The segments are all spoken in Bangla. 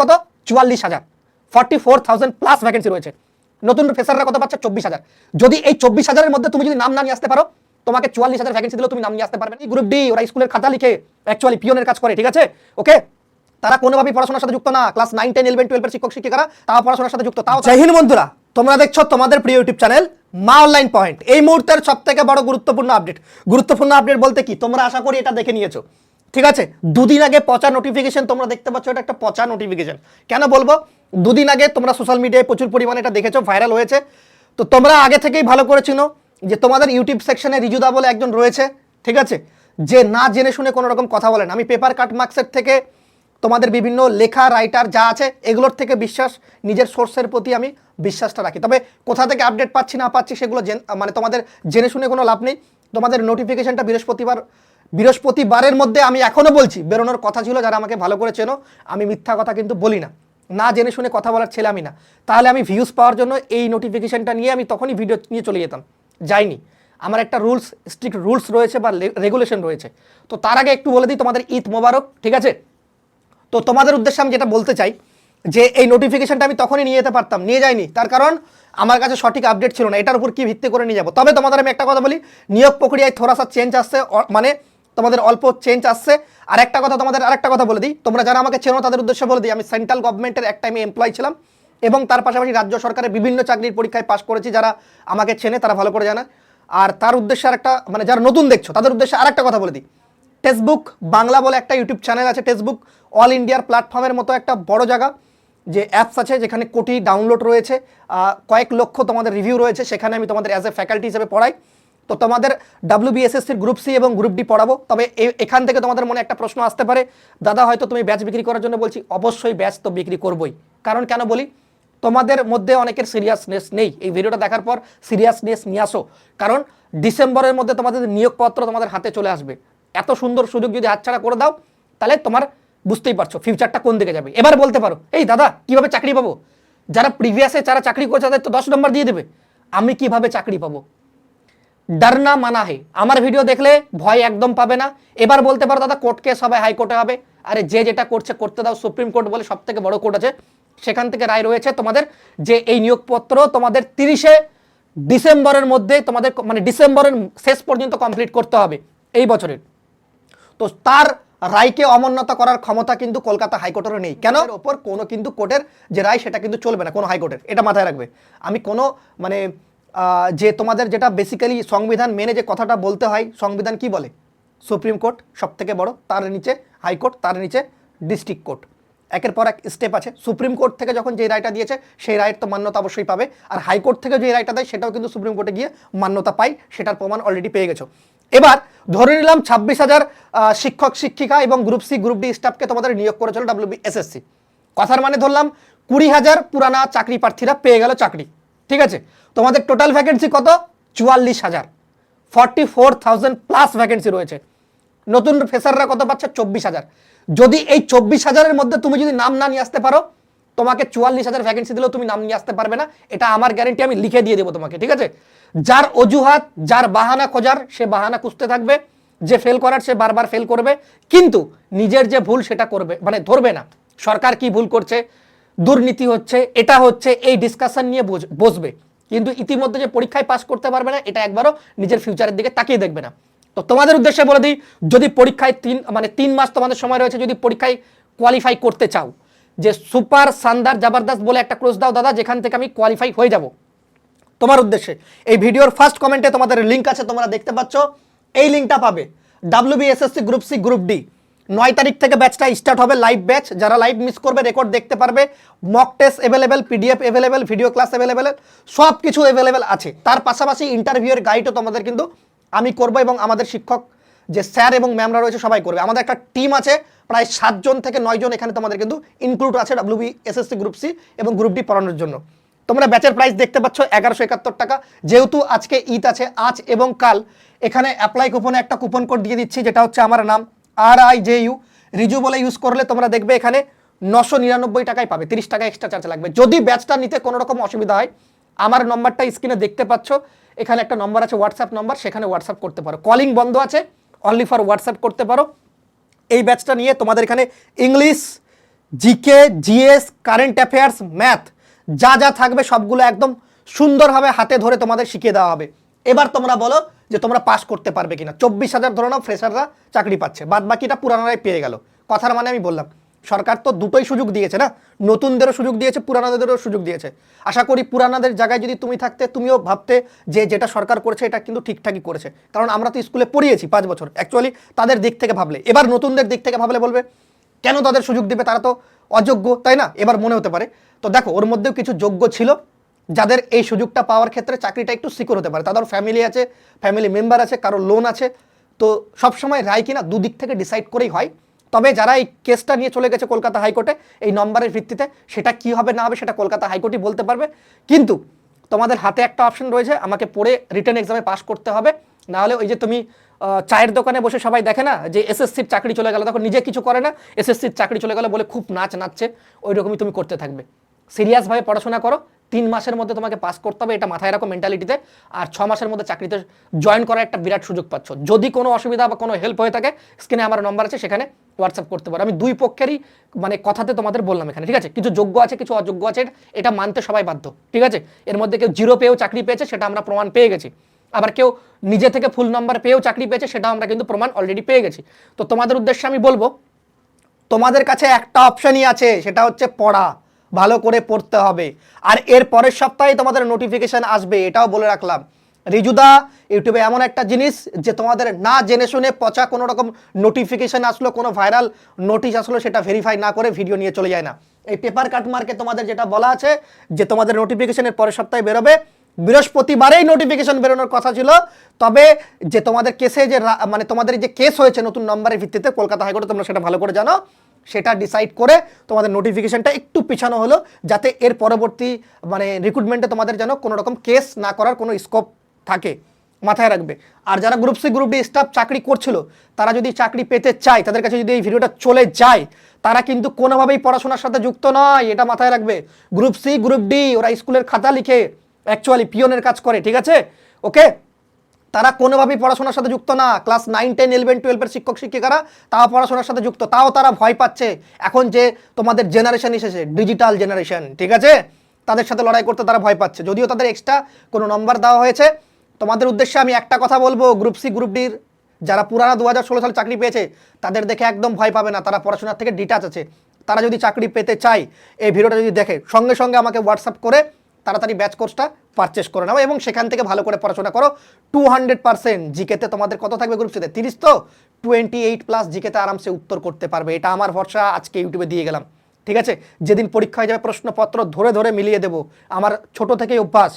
কত? চুয়াল্লিশ হাজার। Forty four thousand plus vacancy রয়েছে। নতুন ফেসাররা কত পাচ্ছে? চব্বিশ হাজার। যদি এই চব্বিশ হাজারের মধ্যে তুমি যদি নাম না নিয়ে আসতে পারো, তোমাকে চুয়াল্লিশ হাজার ভ্যাকেন্সি দিলেও তুমি নাম নিয়ে আসতে পারবে গ্রুপ ডি ওরা স্কুলের খাতা লিখে অ্যাকচুয়ালি পিওনের কাজ করে, ঠিক আছে? ওকে তারা কোনোভাবেই পড়াশোনার সাথে যুক্ত না। ক্লাস নাইন টেন ইলেভেন টুয়েলভের শিক্ষক, শিক্ষিকারা তাও পড়াশোনার সাথে যুক্ত। তাও জয় বন্ধুরা, তোমরা দেখছ তোমাদের প্রিয় YouTube channel Maa online point এই মুহূর্তের সব থেকে বড় গুরুত্বপূর্ণ আপডেট গুরুত্বপূর্ণ আপডেট বলতে কি? তোমরা আশা করি এটা দেখে নিয়েছো। ঠিক আছে? দুদিন আগে পচা নোটিফিকেশন তোমরা দেখতে পাচ্ছ, এটা একটা পচা নোটিফিকেশন কেন বলব? দুদিন আগে তোমরা সোশ্যাল মিডিয়ায় প্রচুর পরিমাণে এটা দেখেছ ভাইরাল হয়েছে। তো তোমরা আগে থেকেই ভালো করে চিনো যে তোমাদের ইউটিউব সেকশনে রিজুদা বলে একজন রয়েছে, ঠিক আছে? যে না জেনে শুনে কোনো রকম কথা বলেন আমি পেপার কাট মার্কসের থেকে তোমাদের বিভিন্ন লেখা রাইটার যা আছে, এগুলোর থেকে বিশ্বাস, নিজের সোর্সের প্রতি আমি বিশ্বাসটা রাখি। তবে কোথা থেকে আপডেট পাচ্ছি, না পাচ্ছি, সেগুলো মানে তোমাদের জেনে শুনে কোনো লাভ নেই। তোমাদের নোটিফিকেশনটা বৃহস্পতিবার বৃহস্পতিবারের মধ্যে আমি এখনও বলছি, বেরোনোর কথা ছিল, যারা আমাকে ভালো করে চেনো, আমি মিথ্যা কথা কিন্তু বলি না। না জেনে শুনে কথা বলার ছেলে আমি না। তাহলে আমি ভিউজ পাওয়ার জন্য এই নোটিফিকেশানটা নিয়ে আমি তখনই ভিডিও নিয়ে চলে যেতাম। যাইনি। আমার একটা রুলস স্ট্রিক্ট রুলস রয়েছে বা রেগুলেশন রয়েছে। তো তার আগে একটু বলে দিই, তোমাদের ঈদ মোবারক, ঠিক আছে? তো তোমাদের উদ্দেশ্যে আমি যেটা বলতে চাই, যে এই নোটিফিকেশনটা আমি তখনই নিয়ে যেতে পারতাম, নিয়ে যাইনি। তার কারণ, আমার কাছে সঠিক আপডেট ছিল না। এটার উপর কি ভিত্তি করে নিয়ে যাব? তবে তোমাদের আমি একটা কথা বলি, নিয়োগ প্রক্রিয়ায় থোড়াসা চেঞ্জ আসছে মানে তোমাদের অল্প চেঞ্জ আসছে। আর একটা কথা তোমাদের আরেকটা কথা বলে দিই। তোমরা যারা আমাকে চেনো তাদের উদ্দেশ্যে বলে দিই, আমি সেন্ট্রাল গভর্নমেন্টের এক টাইমে এমপ্লয় ছিলাম এবং তার পাশাপাশি রাজ্য সরকারের বিভিন্ন চাকরির পরীক্ষায় পাশ করেছি যারা আমাকে চেনে তারা ভালো করে জানে। আর তার উদ্দেশ্যে আরেকটা মানে যারা নতুন দেখছ, তাদের উদ্দেশ্যে আরেকটা কথা বলে দিই। টেক্সটবুক বাংলা বলে একটা ইউটিউব চ্যানেল আছে টেক্সটবুক অল ইন্ডিয়ার প্ল্যাটফর্মের মতো একটা বড় জায়গা, যে অ্যাপস আছে যেখানে কোটি ডাউনলোড রয়েছে কয়েক লক্ষ তোমাদের রিভিউ রয়েছে, সেখানে আমি তোমাদের অ্যাজ এ ফ্যাকাল্টি হিসেবে পড়াই। তো তোমাদের ডাব্লিউবিএসএসসির গ্রুপ সি এবং গ্রুপ ডি পড়াবো। তবে এখান থেকে তোমাদের মনে একটা প্রশ্ন আসতে পারে। দাদা, হয়তো তুমি ব্যাচ বিক্রি করার জন্য বলছি, অবশ্যই ব্যাচ তো বিক্রি করবই। কারণ কেন বলি? তোমাদের মধ্যে অনেকের সিরিয়াসনেস নেই। এই ভিডিওটা দেখার পর সিরিয়াসনেস নিয়ে আসো। কারণ ডিসেম্বরের মধ্যে তোমাদের নিয়োগপত্র তোমাদের হাতে চলে আসবে। এত সুন্দর সুযোগ যদি হাতছাড়া করে দাও, তাহলে তোমার বুঝতেই পারছ ফিউচারটা কোন দিকে যাবে। এবার বলতে পারো, এই দাদা, কীভাবে চাকরি পাবো? যারা প্রিভিয়াসে যারা চাকরি করছে, তাদের তো দশ নম্বর দিয়ে দেবে। আমি কীভাবে চাকরি পাবো? ডারনা মানা হে আমার ভিডিও দেখলে ভয় একদম পাবে না। এবার বলতে পারো, দাদা কোর্ট কেস হবে হাইকোর্টে হবে। আরে, যে যেটা করছে, করতে দাও, সুপ্রিম কোর্ট বলে সব থেকে বড় কোর্ট আছে। সেখান থেকে রায় রয়েছে তোমাদের যে এই নিয়োগপত্র তোমাদের তিরিশে ডিসেম্বরের মধ্যে তোমাদের মানে ডিসেম্বরের শেষ পর্যন্ত কমপ্লিট করতে হবে এই বছরের। তো তার রায়কে অমান্যতা করার ক্ষমতা কিন্তু কলকাতা হাইকোর্টেরও নেই। কেন? ওপর কোনো কিন্তু কোর্টের যে রায়, সেটা কিন্তু চলবে না কোনো হাইকোর্টের। এটা মাথায় রাখবে। আমি কোনো মানে যে তোমাদের যেটা বেসিক্যালি সংবিধান মেনে যে কথাটা বলতে হয়, সংবিধান কি বলে? সুপ্রিম কোর্ট সব থেকে বড়, তার নিচে হাইকোর্ট তার নিচে ডিস্ট্রিক্ট কোর্ট একের পর এক স্টেপ আছে। সুপ্রিম কোর্ট থেকে যখন যে রায়টা দিয়েছে, সেই রায়ের তো মান্যতা অবশ্যই পাবে। আর হাইকোর্ট থেকে যে রায়টা দেয়, সেটাও কিন্তু সুপ্রিম কোর্টে গিয়ে মান্যতা পাই সেটার প্রমাণ অলরেডি পেয়ে গেছো। এবার ধরে নিলাম ছাব্বিশ হাজার শিক্ষক, শিক্ষিকা এবং গ্রুপ সি গ্রুপ ডি স্টাফকে তোমাদের নিয়োগ করেছিল ডাব্লিউ এসএসসি কথার মানে ধরলাম কুড়ি হাজার পুরানা চাকরি প্রার্থীরা পেয়ে গেল চাকরি। ঠিক আছে? তোমাদের টোটাল ভ্যাকেন্সি কত? চুয়াল্লিশ হাজার। Forty four thousand plus vacancy রয়েছে। নতুন ফেসাররা কত পাচ্ছে? চব্বিশ হাজার। যদি এই চব্বিশ হাজারের মধ্যে তুমি যদি নাম না নিয়ে আসতে পারো, তোমাকে চুয়াল্লিশ হাজার ভ্যাকেন্সি দিলেও তুমি নাম নিয়ে আসতে পারবে না। এটা আমার গ্যারেন্টি আমি লিখে দিয়ে দেবো তোমাকে, ঠিক আছে? যার অজুহাত, যার বাহানা খোঁজার, সে বাহানা খুঁজতে থাকবে। যে ফেল করার, সে বারবার ফেল করবে। কিন্তু নিজের যে ভুল, সেটা করবে মানে ধরবে না। সরকার কি ভুল করছে? দুর্নীতি হচ্ছে, এটা হচ্ছে, এই ডিসকাশন নিয়ে বস- বসবে। কিন্তু ইতিমধ্যে যে পরীক্ষায় পাস করতে পারবে না, এটা একবারও নিজের ফিউচারের দিকে তাকিয়ে দেখবে না। তো তোমাদের উদ্দেশ্যে বলে দিই, যদি পরীক্ষায় তিন মানে তিন মাস তোমাদের সময় রয়েছে, যদি পরীক্ষায় কোয়ালিফাই করতে চাও, যে সুপার সান্দার জবরদস্ত বলে একটা ক্রোজ দাও দাদা, যেখান থেকে আমি কোয়ালিফাই হয়ে যাব। তোমার উদ্দেশ্যে, এই ভিডিওর ফার্স্ট কমেন্টে তোমাদের লিঙ্ক আছে, তোমরা দেখতে পাচ্ছ, এই লিঙ্কটা পাবে। WBSSC group C group D নয় তারিখ থেকে ব্যাচটা স্টার্ট হবে লাইভ ব্যাচ যারা লাইভ মিস করবে রেকর্ড দেখতে পারবে। Mock test available PDF available video class available সব কিছু অ্যাভেলেবেল আছে। তার পাশাপাশি ইন্টারভিউয়ের গাইডও তোমাদের কিন্তু আমি করব এবং আমাদের শিক্ষক যে স্যার এবং ম্যামরা রয়েছে সবাই করবে। আমাদের একটা টিম আছে, প্রায় সাতজন থেকে নয়জন এখানে তোমাদের কিন্তু ইনক্লুড আছে ডাব্লিউবি এসএসসি গ্রুপ সি এবং গ্রুপ ডি পড়ানোর জন্য। তোমরা ব্যাচের প্রাইস দেখতে পাচ্ছ এগারোশো একাত্তর টাকা। যেহেতু আজকে ঈদ আছে, আজ এবং কাল, এখানে অ্যাপ্লাই কুপনে একটা কুপন কোড দিয়ে দিচ্ছি, যেটা হচ্ছে আমার নাম R I J U Riju বলে ইউজ করলে তোমরা দেখবে এখানে নশো নিরানব্বই টাকায় পাবে, তিরিশ টাকা এক্সট্রা চার্জ লাগবে। যদি ব্যাচটা নিতে কোনো রকম অসুবিধা হয়, আমার নম্বরটা স্ক্রিনে দেখতে পাচ্ছ, এখানে একটা নম্বর আছে হোয়াটসঅ্যাপ নম্বর সেখানে হোয়াটসঅ্যাপ করতে পারো। কলিং বন্ধ আছে অনলি ফর হোয়াটসঅ্যাপ করতে পারো। এই ব্যাচটা নিয়ে তোমাদের এখানে English GK GS current affairs math যা যা থাকবে সবগুলো একদম সুন্দরভাবে হাতে ধরে তোমাদের শিখিয়ে দেওয়া হবে। এবার তোমরা বলো যে তোমরা পাস করতে পারবে কিনা। চব্বিশ হাজার ধরে নাও ফ্রেশাররা চাকরি পাচ্ছে। বাদ বাকিটা পুরানারাই পেয়ে গেল। কথার মানে আমি বললাম, সরকার তো দুটোই সুযোগ দিয়েছে না? নতুনদেরও সুযোগ দিয়েছে পুরানাদেরও সুযোগ দিয়েছে। আশা করি পুরানাদের জায়গায় যদি তুমি থাকতে, তুমিও ভাবতে যে যেটা সরকার করেছে, এটা কিন্তু ঠিকঠাকই করেছে। কারণ আমরা তো স্কুলে পড়িয়েছি পাঁচ বছর। অ্যাকচুয়ালি তাদের দিক থেকে ভাবলে। এবার নতুনদের দিক থেকে ভাবলে বলবে, কেন তাদের সুযোগ দিবে? তারা তো অযোগ্য। তাই না? এবার মনে হতে পারে। তো দেখো, ওর মধ্যেও কিছু যোগ্য ছিল। যাদের এই সুযোগটা পাওয়ার ক্ষেত্রে চাকরিটা একটু সিকিউর হতে পারে। তাদের ফ্যামিলি আছে ফ্যামিলি মেম্বার আছে কারও লোন আছে। তো সবসময় রায় কিনা দুদিক থেকে ডিসাইড করেই হয়। তবে যারা এই কেসটা নিয়ে চলে গেছে কলকাতা হাইকোর্টে, এই নম্বরের ভিত্তিতে সেটা কি হবে, না হবে সেটা কলকাতা হাইকোর্টই বলতে পারবে। কিন্তু তোমাদের হাতে একটা অপশন রয়েছে, আমাকে পড়ে রিটার্ন এক্সামে পাস করতে হবে। নাহলে ওই যে তুমি চায়ের দোকানে বসে সবাই দেখে না যে এসএসসির চাকরি চলে গেল, তখন নিজে কিছু করে না। এসএসসির চাকরি চলে গেল বলে খুব নাচ নাচছে ওই রকমই তুমি করতে থাকবে। সিরিয়াসভাবে পড়াশোনা করো তিন মাসের মধ্যে তোমাকে পাস করতে হবে, এটা মাথায় রাখো মেন্টালিটিতে আর ছ মাসের মধ্যে চাকরিতে জয়েন করার একটা বিরাট সুযোগ পাচ্ছ। যদি কোনো অসুবিধা বা কোনো হেল্প হয়ে থাকে স্ক্রিনে আমার নম্বর আছে, সেখানে হোয়াটসঅ্যাপ করতে পারো। আমি দুই পক্ষেরই মানে কথাতে তোমাদের বললাম এখানে, ঠিক আছে? কিছু যোগ্য আছে, কিছু অযোগ্য আছে, এটা মানতে সবাই বাধ্য, ঠিক আছে? এর মধ্যে কেউ জিরো পেয়েও চাকরি পেয়েছে, সেটা আমরা প্রমাণ পেয়ে গেছি। আবার কেউ নিজে থেকে ফুল নাম্বার পেয়েও চাকরি পেয়েছে, সেটাও আমরা কিন্তু প্রমাণ অলরেডি পেয়ে গেছি। তো তোমাদের উদ্দেশ্যে আমি বলব, তোমাদের কাছে একটা অপশনই আছে, সেটা হচ্ছে পড়া। ভালো করে পড়তে হবে। আর এর পরের সপ্তাহে তোমাদের নোটিফিকেশন আসবে, এটাও বলে রাখলাম। রিজুদা, ইউটিউবে এমন একটা জিনিস যে তোমাদের না জেনে শুনে পচা কোনো রকম নোটিফিকেশন আসলো, কোনো ভাইরাল নোটিশ আসলো, সেটা ভেরিফাই না করে ভিডিও নিয়ে চলে যায় না। এই পেপার কাট মার্কে তোমাদের যেটা বলা আছে, যে তোমাদের নোটিফিকেশনের পরের সপ্তাহে বেরোবে। বৃহস্পতিবারেই নোটিফিকেশন বেরোনোর কথা ছিল, তবে যে তোমাদের কেসে যে মানে তোমাদের যে কেস হয়েছে নতুন নম্বরের ভিত্তিতে, কলকাতা হাইকোর্টে তোমরা সেটা ভালো করে জানো। সেটা ডিসাইড করে তোমাদের নোটিফিকেশনটা একটু পিছানো হলো, যাতে এর পরবর্তী মানে রিক্রুটমেন্টে তোমাদের যেন কোনো রকম কেস না করার কোনো স্কোপ থাকে, মাথায় রাখবে। আর যারা group C group D staff চাকরি করছিল, তারা যদি চাকরি পেতে চায়, তাদের কাছে যদি এই ভিডিওটা চলে যায়, তারা কিন্তু কোনোভাবেই পড়াশোনার সাথে যুক্ত নয়, এটা মাথায় রাখবে। গ্রুপ সি গ্রুপ ডি ওরা স্কুলের খাতা লিখে অ্যাকচুয়ালি পিওনের কাজ করে, ঠিক আছে? ওকে তারা কোনোভাবেই পড়াশোনার সাথে যুক্ত না। ক্লাস নাইন, টেন ইলেভেন টুয়েলভের শিক্ষক, শিক্ষিকারা তাও পড়াশোনার সাথে যুক্ত। তাও তারা ভয় পাচ্ছে। এখন যে তোমাদের জেনারেশন এসেছে ডিজিটাল জেনারেশন ঠিক আছে? তাদের সাথে লড়াই করতে তারা ভয় পাচ্ছে। যদিও তাদের এক্সট্রা কোনো নম্বর দেওয়া হয়েছে। তোমাদের উদ্দেশ্যে আমি একটা কথা বলব গ্রুপ সি গ্রুপ ডির যারা পুরানা দু হাজার ষোলো সালে চাকরি পেয়েছে, তাদের দেখে একদম ভয় পাবে না। তারা পড়াশোনার থেকে ডিটাচ আছে। তারা যদি চাকরি পেতে চায়, এই ভিডিওটা যদি দেখে, সঙ্গে সঙ্গে আমাকে হোয়াটসঅ্যাপ করে তাড়াতাড়ি ব্যাচ কোর্সটা পারচেস করে নাও এবং সেখান থেকে ভালো করে পড়াশোনা করো। টু হান্ড্রেড পার্সেন্ট জিকেতে তোমাদের কত থাকবে গ্রুপ সিতে তিরিশ তো? টোয়েন্টি এইট প্লাস জিকেতে আরামসে উত্তর করতে পারবে। এটা আমার ভরসা, আজকে ইউটিউবে দিয়ে গেলাম। ঠিক আছে? যেদিন পরীক্ষা হয়ে যাবে প্রশ্নপত্র ধরে ধরে মিলিয়ে দেবো। আমার ছোট থেকেই অভ্যাস।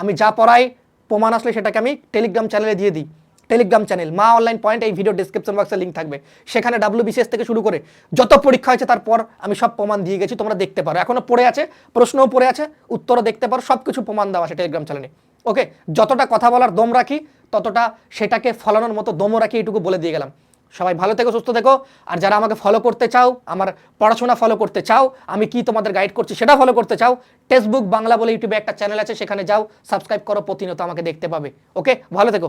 আমি যা পড়াই, প্রমাণ আসলে সেটাকে আমি টেলিগ্রাম চ্যানেলে দিয়ে দিই। Telegram channel Maa online point এই ভিডিও ডিসক্রিপশন বক্সে লিঙ্ক থাকবে। সেখানে ডাব্লিউ বিসিএস থেকে শুরু করে যত পরীক্ষা হয়েছে তারপর আমি সব প্রমাণ দিয়ে গেছি, তোমরা দেখতে পারো। এখনও পড়ে আছে, প্রশ্নও পড়ে আছে, উত্তরও দেখতে পারো সব কিছু প্রমাণ দেওয়া আছে টেলিগ্রাম চ্যানেলে ওকে যতটা কথা বলার দম রাখি, ততটা সেটাকে ফলানোর মতো দমও রাখি এটুকু বলে দিয়ে গেলাম। সবাই ভালো থেকো, সুস্থ থেকো, আর যারা আমাকে ফলো করতে চাও, আমার পড়াশোনা ফলো করতে চাও, আমি কি তোমাদের গাইড করছি সেটা ফলো করতে চাও টেক্সটবুক বাংলা বলে ইউটিউবে একটা চ্যানেল আছে, সেখানে যাও সাবস্ক্রাইব করো, প্রতিনিয়ত আমাকে দেখতে পাবে। ওকে ভালো থেকো।